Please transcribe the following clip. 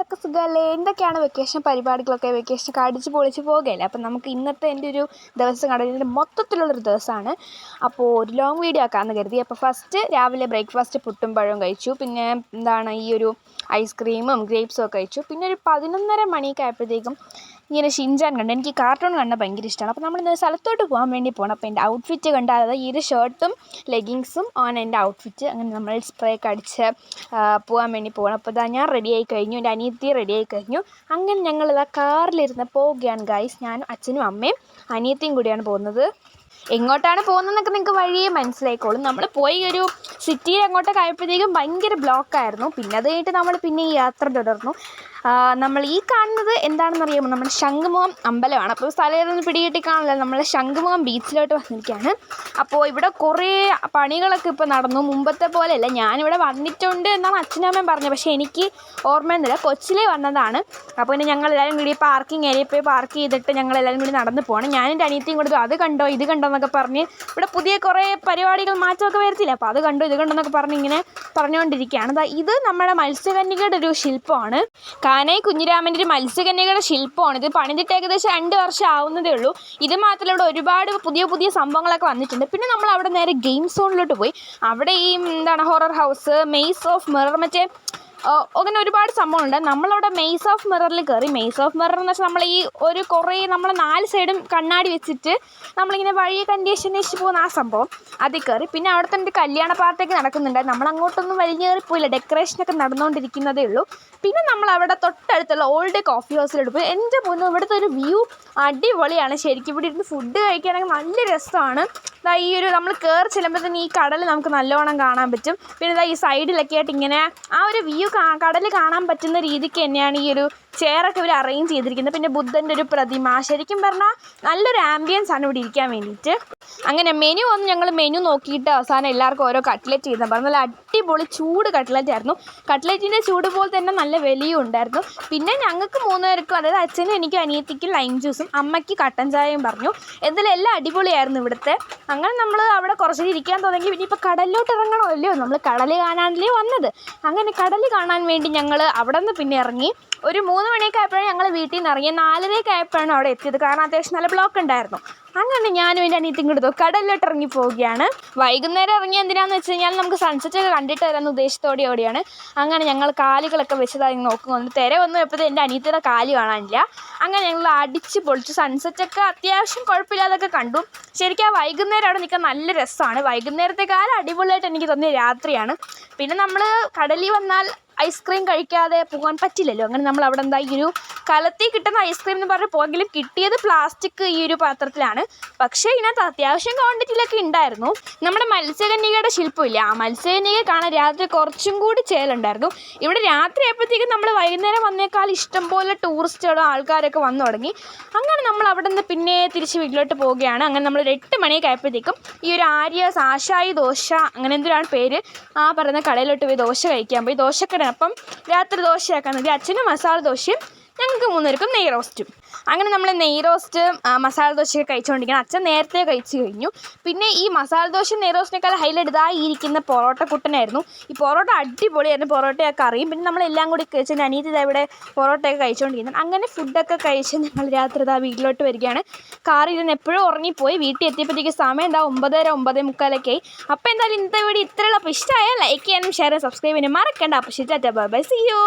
എല്ലാവർക്കും സുഖമല്ലേ? എന്തൊക്കെയാണ് വെക്കേഷൻ പരിപാടികളൊക്കെ? വെക്കേഷനൊക്കെ അടിച്ച് പൊളിച്ച് പോകുകയല്ലേ അപ്പം നമുക്ക് ഇന്നത്തെ എന്റെ ഒരു ദിവസം കണ്ടതിന്റെ മൊത്തത്തിലുള്ളൊരു ദിവസമാണ്. അപ്പോൾ ഒരു ലോങ് വീഡിയോ ആക്കാമെന്ന് കരുതി. അപ്പോൾ ഫസ്റ്റ് രാവിലെ ബ്രേക്ക്ഫാസ്റ്റ് പുട്ടും പഴവും കഴിച്ചു. പിന്നെ എന്താണ് ഈ ഒരു ഐസ്ക്രീമും ഗ്രേപ്സും ഒക്കെ കഴിച്ചു. പിന്നെ ഒരു പതിനൊന്നര മണിയൊക്കെ ആയപ്പോഴത്തേക്കും ഇങ്ങനെ ഷിൻചാൻ കണ്ടു എനിക്ക് കാർട്ടൂൺ കണ്ടാൽ ഭയങ്കര ഇഷ്ടമാണ് അപ്പോൾ നമ്മളിന്ന് സ്ഥലത്തോട്ട് പോകാൻ വേണ്ടി പോകണം അപ്പോൾ എന്റെ ഔട്ട്ഫിറ്റ് കണ്ടാൽ അതായത് ഈ ഒരു ഷർട്ടും ലെഗിങ്സും ആണ് എന്റെ ഔട്ട്ഫിറ്റ് അങ്ങനെ നമ്മൾ സ്പ്രേ ഒക്കെ അടിച്ച് പോകാൻ വേണ്ടി പോകണം അപ്പോൾ ഇതാ ഞാൻ റെഡി ആയി കഴിഞ്ഞു. എന്റെ അനിയത്തി റെഡി ആയി കഴിഞ്ഞു. അങ്ങനെ ഞങ്ങൾ ഇതാ കാറിലിരുന്ന് പോവുകയാണ് ഗായ്സ് ഞാനും അച്ഛനും അമ്മയും അനിയത്തിയും കൂടിയാണ് പോകുന്നത്. എങ്ങോട്ടാണ് പോകുന്നതെന്നൊക്കെ നിങ്ങൾക്ക് വഴിയേ മനസ്സിലായിക്കോളും. നമ്മൾ പോയി ഒരു സിറ്റിയിൽ അങ്ങോട്ടൊക്കെ ആയപ്പോഴത്തേക്കും ഭയങ്കര ബ്ലോക്കായിരുന്നു പിന്നെ അത് കഴിഞ്ഞിട്ട് നമ്മൾ പിന്നെ ഈ യാത്ര തുടർന്നു. നമ്മൾ ഈ കാണുന്നത് എന്താണെന്ന് അറിയാമോ? നമ്മുടെ ശംഖുമുഖം അമ്പലമാണ്. അപ്പോൾ സ്ഥലമൊന്നും പിടികിട്ടി കാണില്ല നമ്മൾ ശംഖുമുഖം ബീച്ചിലോട്ട് വന്നിരിക്കുകയാണ്. അപ്പോൾ ഇവിടെ കുറേ പണികളൊക്കെ ഇപ്പോൾ നടന്നു. മുമ്പത്തെ പോലെയല്ല. ഞാനിവിടെ വന്നിട്ടുണ്ട് എന്നാണ് അച്ഛനമ്മയും പറഞ്ഞത്. പക്ഷേ എനിക്ക് ഓർമ്മയൊന്നുമില്ല കൊച്ചിലേ വന്നതാണ്. അപ്പോൾ പിന്നെ ഞങ്ങൾ എല്ലാവരും കൂടി പാർക്കിംഗ് ഏരിയ പോയി പാർക്ക് ചെയ്തിട്ട് ഞങ്ങൾ എല്ലാവരും കൂടി നടന്ന് പോകണം ഞാൻ എന്റെ അനിയത്തിയും കൂടി അത് കണ്ടോ ഇത് കണ്ടോ എന്നൊക്കെ പറഞ്ഞ് ഇവിടെ പുതിയ കുറേ പരിപാടികൾ മാറ്റമൊക്കെ വരുത്തില്ല അപ്പോൾ അത് കണ്ടു ഇത് കണ്ടോ എന്നൊക്കെ പറഞ്ഞ് ഇങ്ങനെ പറഞ്ഞുകൊണ്ടിരിക്കുകയാണ് ഇത് നമ്മുടെ മത്സ്യകന്യകയുടെ ഒരു ശില്പമാണ്. കാനൈ കുഞ്ഞിരാമന്റെ ഒരു മത്സ്യകന്യകയുടെ ശില്പമാണ്. ഇത് പണിതിട്ട് ഏകദേശം രണ്ട് വർഷം ആവുന്നതേ ഉള്ളൂ. ഇത് മാത്രമല്ല ഇവിടെ ഒരുപാട് പുതിയ പുതിയ സംഭവങ്ങളൊക്കെ വന്നിട്ടുണ്ട്. പിന്നെ നമ്മൾ അവിടെ നേരെ ഗെയിം സോണിലോട്ട് പോയി. അവിടെ ഈ എന്താണ് horror house maze of mirror മറ്റേ അങ്ങനെ ഒരുപാട് സംഭവമുണ്ട്. നമ്മളവിടെ മെയ്സ് ഓഫ് മിററിൽ കയറി മെയ്സ് ഓഫ് മിറർ എന്ന് വെച്ചാൽ നമ്മൾ ഈ ഒരു കുറേ നമ്മൾ നാല് സൈഡും കണ്ണാടി വെച്ചിട്ട് നമ്മളിങ്ങനെ വഴിയെ കണ്ടീഷൻ വെച്ച് പോകുന്ന ആ സംഭവം. അതിൽ കയറി പിന്നെ അവിടെ തന്നെ ഒരു കല്യാണ പാർട്ടിയൊക്കെ നടക്കുന്നുണ്ട്. നമ്മൾ അങ്ങോട്ടൊന്നും വലിയ വലിഞ്ഞേറി പോയില്ല. ഡെക്കറേഷനൊക്കെ നടന്നുകൊണ്ടിരിക്കുന്നതേ ഉള്ളൂ. പിന്നെ നമ്മൾ അവിടെ തൊട്ടടുത്തുള്ള ഓൾഡ് കോഫി ഹൗസിലോട്ട് പോയി. എന്റെ പോകുന്നു ഇവിടുത്തെ ഒരു വ്യൂ അടിപൊളിയാണ്. ശരിക്കും ഇവിടെ ഇരുന്ന് ഫുഡ് കഴിക്കുകയാണെങ്കിൽ നല്ല രസമാണ്. ഇതാ ഈ ഒരു നമ്മൾ കയറി ചെല്ലുമ്പോൾ തന്നെ ഈ കടൽ നമുക്ക് നല്ലോണം കാണാൻ പറ്റും. പിന്നെ ഇതാ ഈ സൈഡിലൊക്കെ ആയിട്ട് ഇങ്ങനെ ആ ഒരു വ്യൂ കടൽ കാണാൻ പറ്റുന്ന രീതിക്ക് തന്നെയാണ് ഈ ഒരു ചെയറൊക്കെ ഇവർ അറേഞ്ച് ചെയ്തിരിക്കുന്നത്. പിന്നെ ബുദ്ധന്റെ ഒരു പ്രതിമ. ശരിക്കും പറഞ്ഞാൽ നല്ലൊരു ആംബിയൻസ് ആണ് ഇവിടെ ഇരിക്കാൻ വേണ്ടിയിട്ട്. അങ്ങനെ മെനു ഒന്ന് ഞങ്ങൾ മെനു നോക്കിയിട്ട് അവസാനം എല്ലാവർക്കും ഓരോ കട്ട്ലറ്റ് ചെയ്താൽ പറഞ്ഞു നല്ല അടിപൊളി ചൂട് കട്ട്ലറ്റ് ആയിരുന്നു. കട്ട്ലറ്റിന്റെ ചൂട് പോലെ തന്നെ നല്ല വലിയും ഉണ്ടായിരുന്നു. പിന്നെ ഞങ്ങൾക്ക് മൂന്ന് പേർക്കും അതായത് അച്ഛനും എനിക്കും അനിയത്തിക്കും ലൈം ജ്യൂസും അമ്മയ്ക്ക് കട്ടൻ ചായയും പറഞ്ഞു. എന്തായാലും എല്ലാം അടിപൊളിയായിരുന്നു ഇവിടുത്തെ. അങ്ങനെ നമ്മൾ അവിടെ കുറച്ച് ഇരിക്കാൻ തുടങ്ങി. പിന്നെ ഇപ്പോൾ കടലിലോട്ട് ഇറങ്ങണമല്ലോ നമ്മൾ കടൽ കാണാനല്ലേ വന്നത്. അങ്ങനെ കടൽ കാണാൻ വേണ്ടി ഞങ്ങൾ അവിടെ നിന്ന് പിന്നെ ഇറങ്ങി. ഒരു മൂന്ന് മണിയൊക്കെ ആയപ്പോഴാണ് ഞങ്ങൾ വീട്ടിൽ നിന്ന് ഇറങ്ങി നാലരയൊക്കെ ആയപ്പോഴാണ് അവിടെ എത്തിയത്. കാരണം അത്യാവശ്യം നല്ല ബ്ലോക്ക് ഉണ്ടായിരുന്നു. അങ്ങനെ ഞാനും എന്റെ അനിയത്തിയും കൂടെ കടലിലോട്ട് ഇറങ്ങി പോവുകയാണ്. വൈകുന്നേരം ഇറങ്ങി എന്തിനാന്ന് വെച്ച് കഴിഞ്ഞാൽ നമുക്ക് സൺസെറ്റ് ഒക്കെ കണ്ടിട്ട് വരാമെന്ന ഉദ്ദേശത്തോടെ ഓടിയാണ്. അങ്ങനെ ഞങ്ങൾ കാലുകളൊക്കെ വെച്ചതായി നോക്കുന്നുണ്ട് തിര വന്നു എപ്പോഴത്തെ എന്റെ അനിയത്തിയുടെ കാൽ കാണാനില്ല. അങ്ങനെ ഞങ്ങൾ അടിച്ച് പൊളിച്ചു സൺസെറ്റൊക്കെ അത്യാവശ്യം കുഴപ്പമില്ലാതൊക്കെ കണ്ടു. ശരിക്കും ആ വൈകുന്നേരം അവിടെ നിൽക്കാൻ നല്ല രസമാണ്. വൈകുന്നേരത്തെ കാലം അടിപൊളിയായിട്ട് എനിക്ക് തോന്നിയ രാത്രിയാണ്. പിന്നെ നമ്മൾ കടലിൽ വന്നാൽ ഐസ്ക്രീം കഴിക്കാതെ പോകാൻ പറ്റില്ലല്ലോ. അങ്ങനെ നമ്മൾ അവിടെ എന്താ ഈ ഒരു കലത്തിൽ കിട്ടുന്ന ഐസ്ക്രീം എന്ന് പറഞ്ഞ് പോയെങ്കിലും കിട്ടിയത് പ്ലാസ്റ്റിക് ഈ ഒരു പാത്രത്തിലാണ്. പക്ഷേ ഇതിനകത്ത് അത്യാവശ്യം ക്വാണ്ടിറ്റിയിലൊക്കെ ഉണ്ടായിരുന്നു. നമ്മുടെ മത്സ്യകന്യകയുടെ ശില്പമില്ല? ആ മത്സ്യകന്യക കാണാൻ രാത്രി കുറച്ചും കൂടി ചേലുണ്ടായിരുന്നു. ഇവിടെ രാത്രി ആയപ്പോഴത്തേക്കും നമ്മൾ വൈകുന്നേരം വന്നേക്കാൾ ഇഷ്ടംപോലെ ടൂറിസ്റ്റുകളും ആൾക്കാരൊക്കെ വന്നു തുടങ്ങി. അങ്ങനെ നമ്മൾ അവിടെ നിന്ന് പിന്നെ തിരിച്ച് വീട്ടിലോട്ട് പോവുകയാണ്. അങ്ങനെ നമ്മൾ ഒരു എട്ട് മണിയൊക്കെ ആയപ്പോഴത്തേക്കും ഈ ഒരു ആര്യ സാഷായി ദോശ അങ്ങനെ എന്തിനാണ് പേര്? ആ പറയുന്ന കടയിലോട്ട് പോയി ദോശ കഴിക്കാൻ പോയി. ദോശക്കട അപ്പം രാത്രി ദോശയാക്കാൻ അച്ഛനും മസാല ദോശയും ഞങ്ങൾക്ക് മൂന്നുപേർക്കും നെയ് റോസ്റ്റും. അങ്ങനെ നമ്മൾ നെയ് റോസ്റ്റ് മസാല ദോശയൊക്കെ കഴിച്ചുകൊണ്ടിരിക്കണം അച്ഛൻ നേരത്തെ കഴിച്ചു കഴിഞ്ഞു. പിന്നെ ഈ മസാല ദോശ നെയ് റോസ്റ്റിനേക്കാൾ ഹൈലൈറ്റ് ഇതായി ഇരിക്കുന്ന പൊറോട്ട കുട്ടനായിരുന്നു. ഈ പൊറോട്ട അടിപൊളിയായിരുന്നു പൊറോട്ടയൊക്കെ അറിയും പിന്നെ നമ്മളെല്ലാം കൂടി കഴിച്ച് അനിയത്തി ഇതാ ഇവിടെ പൊറോട്ടയൊക്കെ കഴിച്ചുകൊണ്ടിരിക്കുന്നത് അങ്ങനെ ഫുഡൊക്കെ കഴിച്ച് ഞങ്ങൾ രാത്രി ഇതാ വീട്ടിലോട്ട് വരികയാണ്. കാറിൽ നിന്ന് എപ്പോഴും ഉറങ്ങിപ്പോയി. വീട്ടിൽ എത്തിയപ്പോഴത്തേക്ക് സമയം എന്താ? ഒമ്പതര ഒമ്പതേ മുക്കാലൊക്കെ അപ്പോൾ എന്തായാലും ഇന്നത്തെ വീഡിയോ ഇത്രയുള്ള അപ്പോൾ ഇഷ്ടമായാൽ ലൈക്ക് ചെയ്യാനും ഷെയർ സബ്സ്ക്രൈബ് ചെയ്യാനും മറക്കണ്ട. അപ്പോൾ ശരി ബൈ ബൈ സി യു